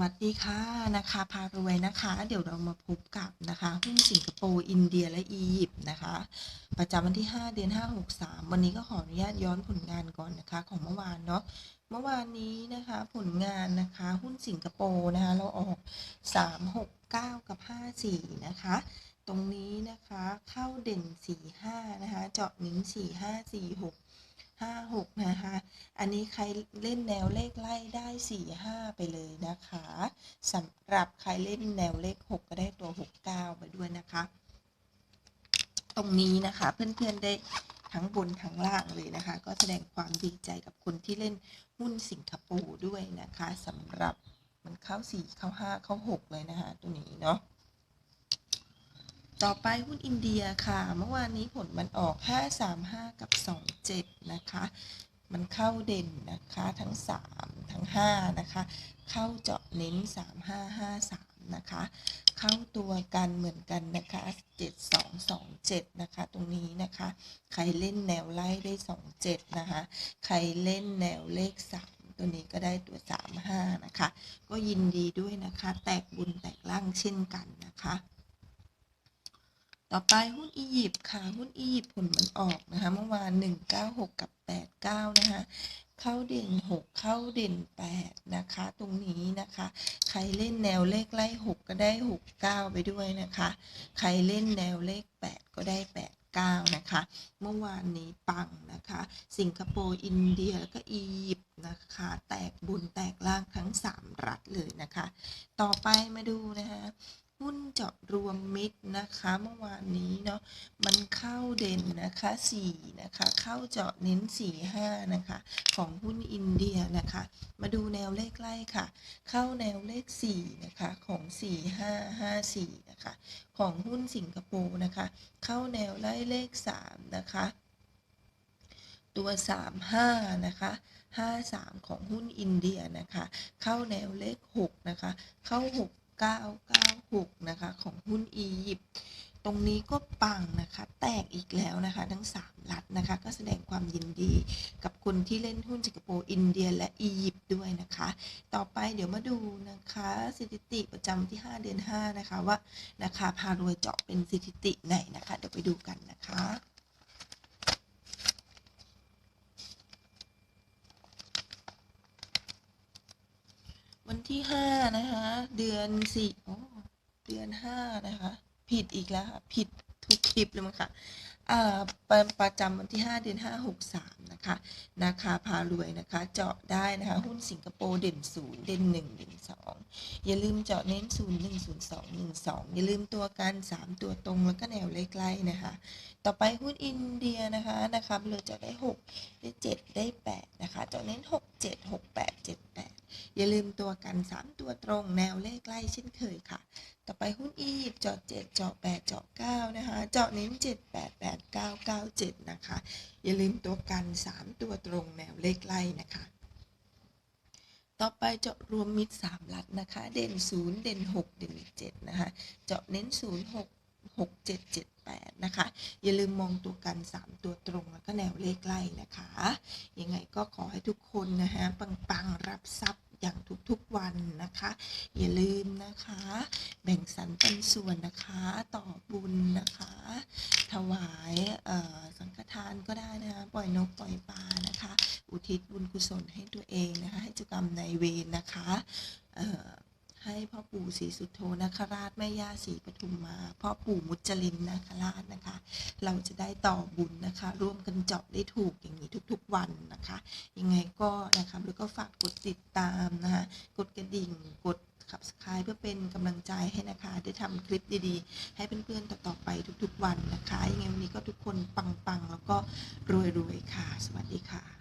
วัสดีค่ะนะคะพารวยนะคะ เดี๋ยวเรามาพบกับนะคะหุ้นสิงคโปร์อินเดียและอียิปต์นะคะ ประจำวันที่ 5 เดือน 5 6 3 วันนี้ก็ขออนุญาตย้อนผลงานก่อนนะคะ ของเมื่อวานเนาะเมื่อวานนี้นะคะผลงานนะคะหุ้นสิงคโปร์นะคะ เราออก 3 6 9 กับ 54 นะคะ ตรงนี้นะคะเข้าเด่น 4 5 นะคะ เจาะนิ้น4 5 4 6 5 6 นะคะ อันนี้ใครเล่นแนวเลขไล่ได้ 4 5 ไปเลยนะคะสำหรับใครเล่นแนวเลข 6 ก็ได้ตัว 69ไปด้วยนะคะ ตรงนี้นะคะเพื่อนๆได้ทั้งบนทั้งล่างเลยนะคะ ก็แสดงความดีใจกับคนที่เล่นหุ้นสิงคโปร์ด้วยนะคะสำหรับมันเข้า 4 เข้า 5 เข้า 6 เลยนะคะ ตัวนี้เนาะต่อไปหุ้นอินเดียค่ะ เมื่อวานนี้ผลมันออก 535 กับ 27 นะคะ มันเข้าเด่นนะคะทั้ง 3 ทั้ง5นะคะ เข้าเจาะเน้น 3553 นะคะ เข้าตัวกันเหมือนกันนะคะ 7227 นะคะ ตรงนี้นะคะ ใครเล่นแนวไล่ได้ 27 นะคะ ใครเล่นแนวเลข 3ตัวนี้ก็ได้ตัว 35 นะคะ ก็ยินดีด้วยนะคะ แตกบุญแตกล่างเช่นกันนะคะ ต่อไปหุ้นอียิปต์ค่ะ หุ้นอียิปต์ผลมันออกนะคะ เมื่อวาน 196 กับ 89 นะคะ เข้าเด่น 6 เข้าเด่น 8 นะคะ ตรงนี้นะคะ ใครเล่นแนวเลขไล่ 6 ก็ได้ 69 ไปด้วยนะคะ ใครเล่นแนวเลข 8 ก็ได้ 89นะคะ เมื่อวานนี้ปังนะคะ สิงคโปร์ อินเดีย แล้วก็อียิปต์นะคะ แตกบุญแตกล่างทั้ง 3 รัฐเลยนะคะ ต่อไปมาดูนะคะ เจาะรวมมิตรนะคะเมื่อวานนี้เนาะมันเข้าเด่นนะคะ4นะคะเข้าเจาะเน้น 4 5นะคะของหุ้นอินเดียนะคะ มาดูแนวเลขไล่ค่ะ เข้าแนวเลข4นะคะของ 4 5 5 4นะคะของหุ้นสิงคโปร์นะคะ เข้าแนวไล่เลข3นะคะตัว 35 นะคะ 53 ของหุ้นอินเดียนะคะ เข้าแนวเลข 6 นะคะ เข้า 6 996 นะคะ ของหุ้นอียิปต์ตรงนี้ก็ปังนะคะ แตกอีกแล้วนะคะ ทั้ง 3 ลัดนะคะ ก็แสดงความยินดีกับคนที่เล่นหุ้นสิงคโปร์อินเดีย และอียิปต์ด้วยนะคะ ต่อไปเดี๋ยวมาดูนะคะสถิติประจำที่ 5 เดือน 5 นะคะว่า นะคะพารวยเจาะเป็นสถิติไหนนะคะ เดี๋ยวไปดูกันนะคะ วันที่ห้านะคะ เดือนสี่เดือนห้านะคะ ผิดอีกแล้วค่ะ ผิดทุกคลิปเลยมั้งค่ะอ่าประประจำวันที่ 5 เดือน 5 6 3 นะคะ นะคะ พารวยนะคะ เจาะได้นะคะ หุ้นสิงคโปร์เด่น 0 เด่น 1 เด่น 2 อย่าลืมเจาะเน้น 0 1 0 2 1 2 อย่าลืมตัวกัน 3 ตัวตรงแล้วก็แนวเลขไล่นะคะ ต่อไปหุ้นอินเดียนะคะ นะคะเราจะได้ 6 ได้ 7 ได้ 8 นะคะ เจาะเน้น 6 7 6 8 7 8 อย่าลืมตัวกัน 3 ตัวตรงแนวเลขไล่เช่นเคยค่ะ ต่อไปหุ้นอียิปต์เจาะ7เจาะ8เจาะ9นะคะ เจาะเน้น 7 8 8 9 9 7 นะคะ อย่าลืมตัวกัน 3 ตัวตรงแนวเลขไล่นะคะ ต่อไปเจาะรวมมิตร3ลัดนะคะ เด่น 0 เด่น 6 เด่น 7 นะคะ เจาะเน้น 0 6 6 7 7 8 นะคะ อย่าลืมมองตัวกัน 3 ตัวตรงแล้วก็แนวเลขไล่นะคะ ยังไงก็ขอให้ทุกคนนะคะปัง ๆ รับทรัพย์ ทุกวันนะคะ อย่าลืมนะคะ แบ่งสรรเป็นส่วนนะคะต่อบุญนะคะ ถวายสังฆทานก็ได้นะคะ ปล่อยนกปล่อยปลานะคะ อุทิศบุญกุศลให้ตัวเองนะคะ ให้เจ้ากรรมนายเวรนะคะ ให้พ่อปู่ศรีสุโธนคราชแม่ย่าศรีปทุมมาพ่อปู่มุจลินนาคราชนะคะ เราจะได้ต่อบุญนะคะ ร่วมกันเจาะได้ถูกอย่างนี้ทุกๆวันนะคะ ยังไงก็นะคะแล้วก็ฝากกดติดตามนะคะ กดกระดิ่งกดขับสกายเพื่อเป็นกำลังใจให้นะคะ ได้ทำคลิปดีๆ ให้เพื่อนๆต่อๆไปทุกๆวันนะคะ ยังไงวันนี้ก็ทุกคนปังๆ แล้วก็รวยๆค่ะ สวัสดีค่ะ